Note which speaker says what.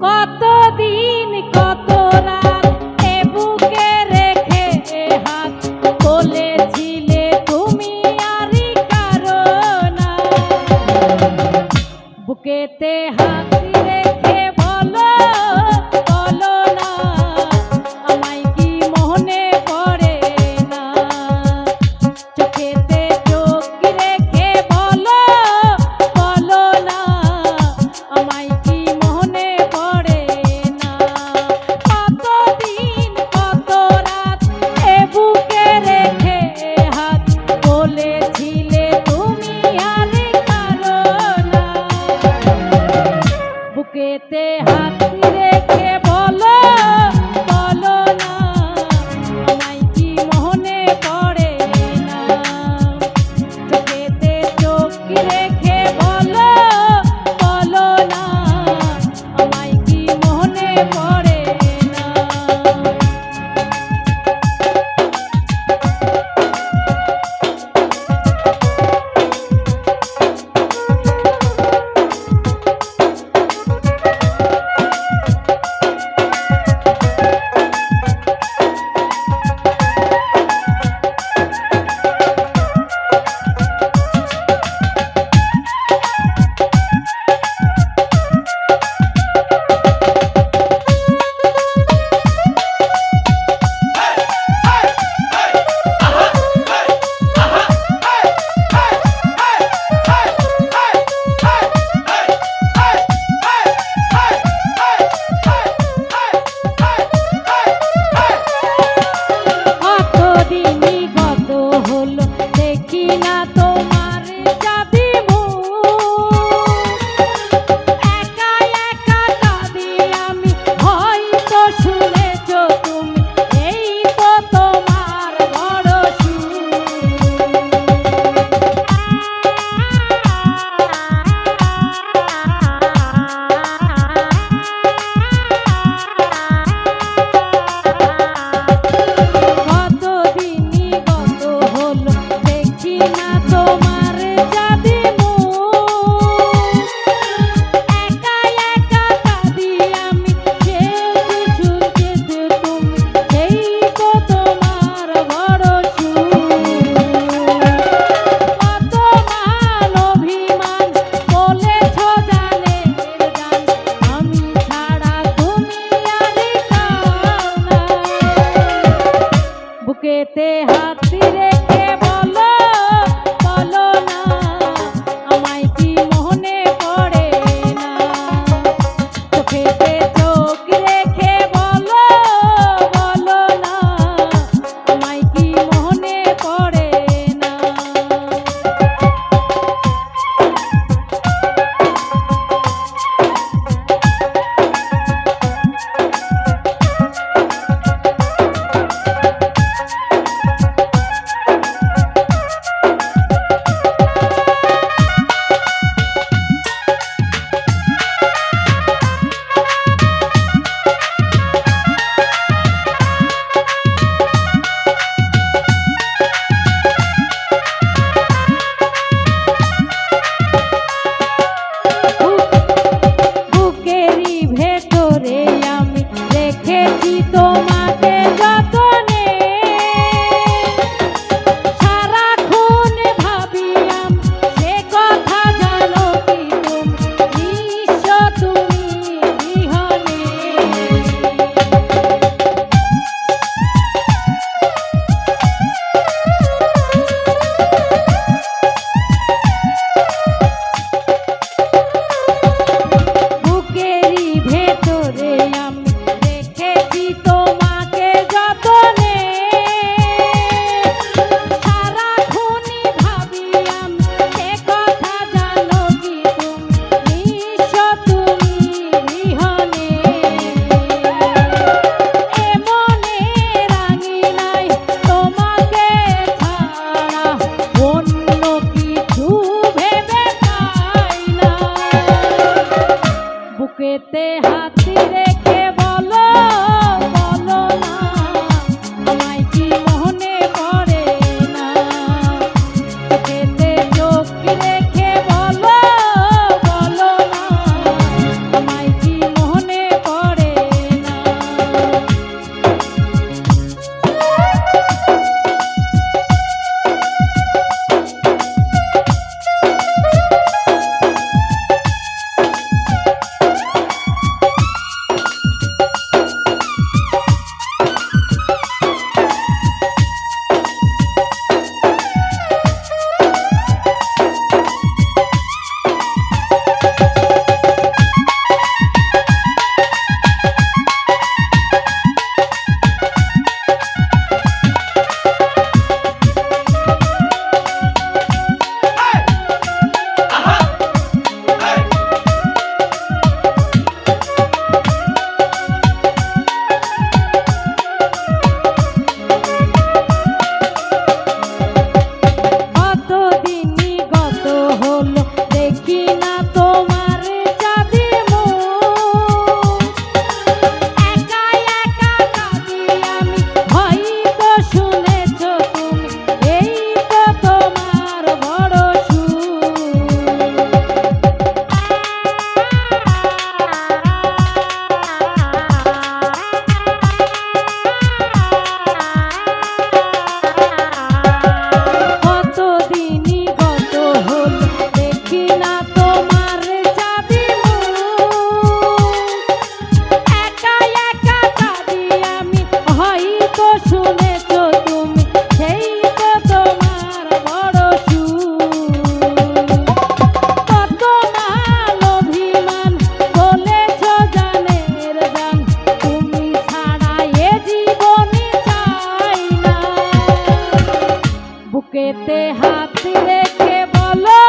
Speaker 1: কতদিন কত রাত এ বুকে রেখে হাত বলেছিলে তুমি আরি কারণ। বুকেতে হাত রেখে হাতে হাতে বুকেতে হাত রেখে বলো।